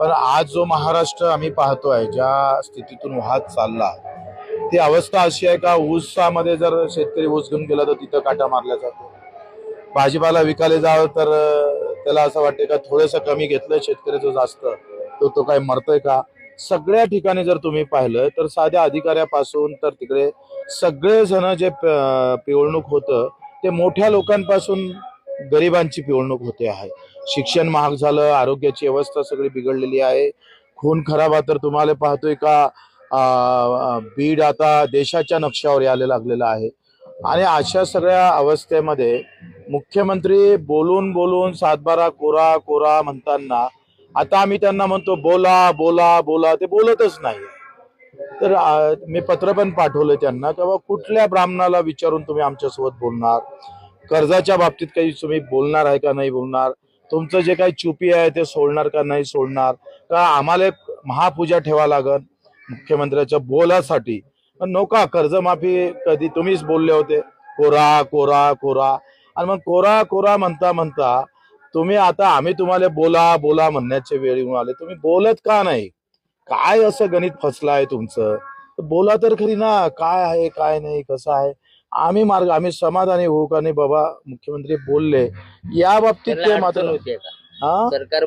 पण आज जो महाराष्ट्र आम्ही पाहतोय ज्या स्थितीतून वाहत चालला ती अवस्था अशी आहे का ऊसामध्ये जर शेतकरी ऊस घेऊन गेला तर तिथं काटा मारला जातो? भाजीपाला विकायला जावं तर त्याला असं वाटतं का थोडंसं कमी घेतलं शेतकऱ्याचं जास्त तो तो काय मरतोय का? सगळ्या ठिकाणी जर तुम्ही पाहिलं तर साध्या अधिकाऱ्यापासून तर तिकडे सगळे जण जे प- पिवळणूक होतं ते मोठ्या लोकांपासून गरिबांची पिवळणूक होते आहे. शिक्षण महाग झालं आरोग्याची अवस्था सगळी बिघडलेली आहे. खून खराबा तर तुम्हाला पाहतोय का बीड आता देशाच्या नक्षावर यायला लागलेला आहे. आणि अशा सगळ्या अवस्थेमध्ये मुख्यमंत्री बोलून बोलून सातबारा कोरा कोरा म्हणताना आता आम्ही त्यांना म्हणतो बोला बोला बोला. ते बोलतच नाही. तर मी पत्र पण पाठवलं त्यांना की कुठल्या ब्राह्मणाला विचारून तुम्ही आमच्यासोबत बोलणार? कर्जाच्या बाबतीत काही तुम्ही बोलणार आहे का नाही बोलणार? तुमचं जे काही चुपी आहे ते सोडणार का नाही सोडणार? का आम्हाला महापूजा ठेवा लागल मुख्यमंत्र्याच्या बोलासाठी? पण नका कर्जमाफी कधी तुम्हीच बोलले होते. कोरा कोरा कोरा. आणि मग कोरा कोरा म्हणता म्हणता तुम्ही आता आम्ही तुम्हाला बोला बोला म्हणण्याच्या वेळी येऊन आले. तुम्ही बोलत का नाही? काय असं गणित फसलं आहे तुमचं? बोला तर खरी ना. काय आहे काय नाही कसं आहे? आम्ही मार्ग आम्ही समाधानी होऊ का? नाही बाबा मुख्यमंत्री बोलले या बाबतीत ते मात्र हा? सरकार